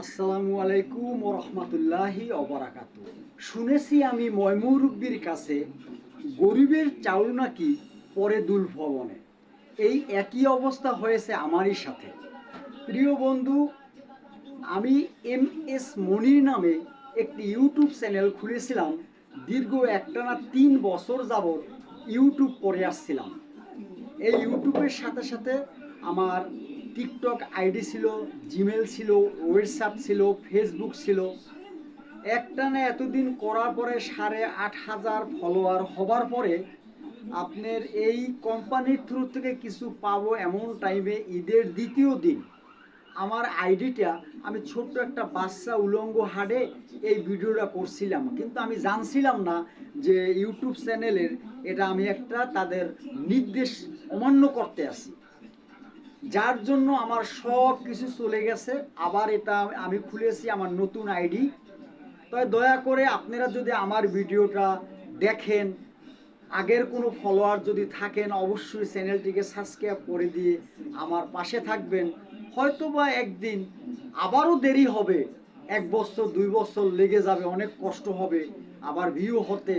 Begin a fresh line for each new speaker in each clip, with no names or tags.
আসসালামু আলাইকুম রহমতুল্লাহি অবরাকাত শুনেছি আমি ময়মুরব্বির কাছে, গরিবের চাউল নাকি পরে দুর্ভবনে। এই একই অবস্থা হয়েছে আমারই সাথে। প্রিয় বন্ধু, আমি এম এস মনির নামে একটি ইউটিউব চ্যানেল খুলেছিলাম, দীর্ঘ একটানা তিন বছর যাবৎ ইউটিউব করে আসছিলাম। এই ইউটিউবের সাথে সাথে আমার টিকটক আইডি ছিল জিমেল ছিল, হোয়াটসঅ্যাপ ছিল, ফেসবুক ছিল। একটানা এতদিন করার পরে সাড়ে আট হাজার ফলোয়ার হবার পরে আপনার এই কোম্পানির থ্রু থেকে কিছু পাবো এমন টাইমে ঈদের দ্বিতীয় দিন আমার আইডিটা আমি ছোট্ট একটা বাচ্চা উলঙ্গ হাডে এই ভিডিওটা করছিলাম। কিন্তু আমি জানছিলাম না যে ইউটিউব চ্যানেলের এটা আমি একটা তাদের নির্দেশ অমান্য করতে আসি। যার জন্য আমার সব কিছু চলে গেছে। আবার এটা আমি খুলেছি আমার নতুন আইডি। তবে দয়া করে আপনারা যদি আমার ভিডিওটা দেখেন, আগের কোনো ফলোয়ার যদি থাকেন, অবশ্যই চ্যানেলটিকে সাবস্ক্রাইব করে দিয়ে আমার পাশে থাকবেন। হয়তো বা একদিন আবারও দেরি হবে, এক বছর, দুই বছর লেগে যাবে, অনেক কষ্ট হবে, আবার ভিউ হতে।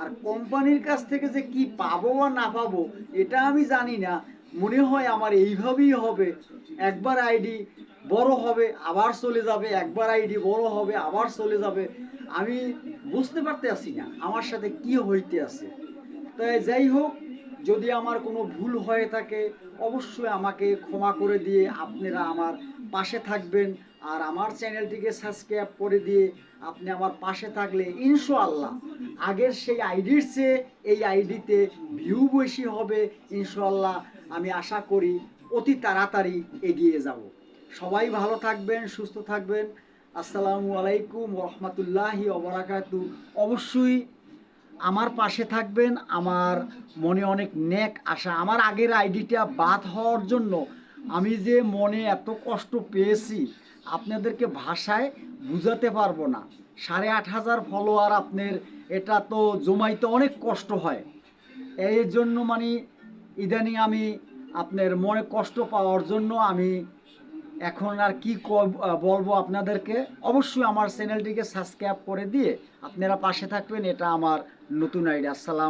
আর কোম্পানির কাছ থেকে যে কি পাবো বা না পাবো, এটা আমি জানি না। মনে হয় আমার এইভাবেই হবে। একবার আইডি বড় হবে, আবার চলে যাবে। একবার আইডি বড় হবে, আবার চলে যাবে। আমি বুঝতে পারতে আসি না আমার সাথে কি হইতে আছে। তাই যাই হোক যদি আমার কোনো ভুল হয়ে থাকে, অবশ্যই আমাকে ক্ষমা করে দিয়ে আপনারা আমার পাশে থাকবেন আর আমার চ্যানেলটিকে সাবস্ক্রাইব করে দিয়ে আপনি আমার পাশে থাকলে ইনশাআল্লাহ আগের সেই আইডির চেয়ে এই আইডিতে ভিউ বেশি হবে, ইনশাআল্লাহ আমি আশা করি অতি তাড়াতাড়ি এগিয়ে যাব। সবাই ভালো থাকবেন, সুস্থ থাকবেন। আসসালামু আলাইকুম রহমতুল্লাহি অবরাকাতু অবশ্যই আমার পাশে থাকবেন, আমার মনে অনেক নেক আশা, আমার আগের আইডিটা বাদ হওয়ার জন্য আমি যে মনে এত কষ্ট পেয়েছি আপনাদেরকে ভাষায় বুঝাতে পারব না। সাড়ে আট হাজার ফলোয়ার আপনার, এটা তো জমাইতে অনেক কষ্ট হয়। এই জন্য মানে ইদানিং আমি আপনার মনে কষ্ট পাওয়ার জন্য আমি এখন আর কি বলব আপনাদেরকে, অবশ্যই আমার চ্যানেলটিকে সাবস্ক্রাইব করে দিয়ে আপনারা পাশে থাকবেন, এটা আমার নতুন আইডিয়া আসসালাম